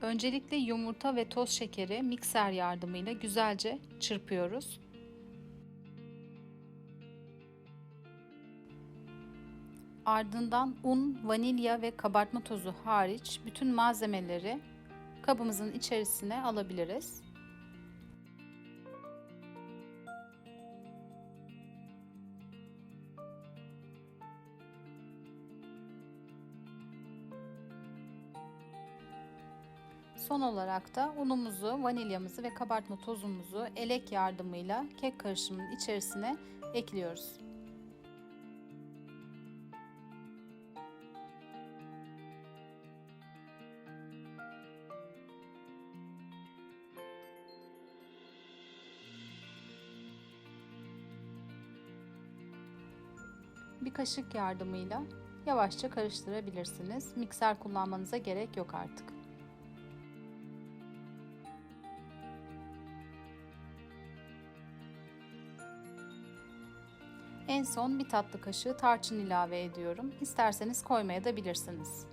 Öncelikle yumurta ve toz şekeri mikser yardımıyla güzelce çırpıyoruz. Ardından un, vanilya ve kabartma tozu hariç bütün malzemeleri kabımızın içerisine alabiliriz. Son olarak da unumuzu, vanilyamızı ve kabartma tozumuzu elek yardımıyla kek karışımının içerisine ekliyoruz. Bir kaşık yardımıyla yavaşça karıştırabilirsiniz. Mikser kullanmanıza gerek yok artık. En son bir tatlı kaşığı tarçın ilave ediyorum. İsterseniz koymaya da bilirsiniz.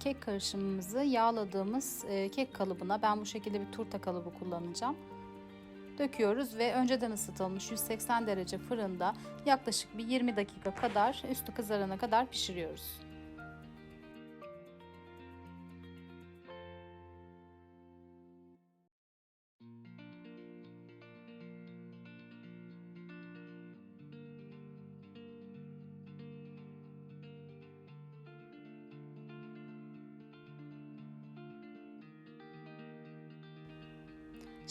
Kek karışımımızı yağladığımız e, kek kalıbına ben bu şekilde bir turta kalıbı kullanacağım. Döküyoruz ve önceden ısıtılmış 180 derece fırında yaklaşık bir 20 dakika kadar üstü kızarana kadar pişiriyoruz.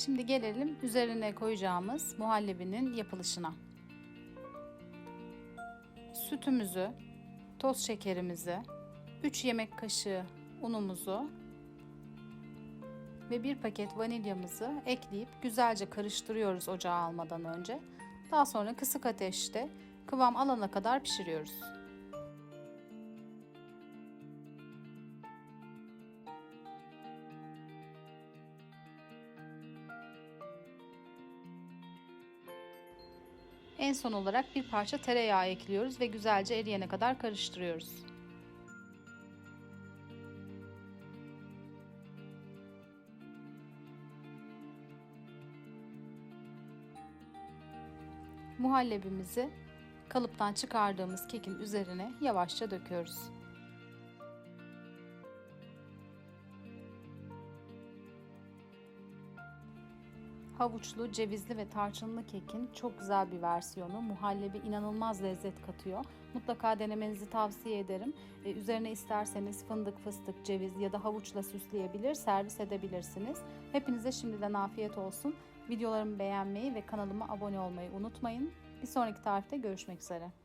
Şimdi gelelim üzerine koyacağımız muhallebinin yapılışına. Sütümüzü, toz şekerimizi, 3 yemek kaşığı unumuzu ve bir paket vanilyamızı ekleyip güzelce karıştırıyoruz ocağa almadan önce. Daha sonra kısık ateşte kıvam alana kadar pişiriyoruz. En son olarak bir parça tereyağı ekliyoruz ve güzelce eriyene kadar karıştırıyoruz. Muhallebimizi kalıptan çıkardığımız kekin üzerine yavaşça döküyoruz. Havuçlu, cevizli ve tarçınlı kekin çok güzel bir versiyonu. Muhallebi inanılmaz lezzet katıyor. Mutlaka denemenizi tavsiye ederim. Ee, üzerine isterseniz fındık, fıstık, ceviz ya da havuçla süsleyebilir, servis edebilirsiniz. Hepinize şimdiden afiyet olsun. Videolarımı beğenmeyi ve kanalıma abone olmayı unutmayın. Bir sonraki tarifte görüşmek üzere.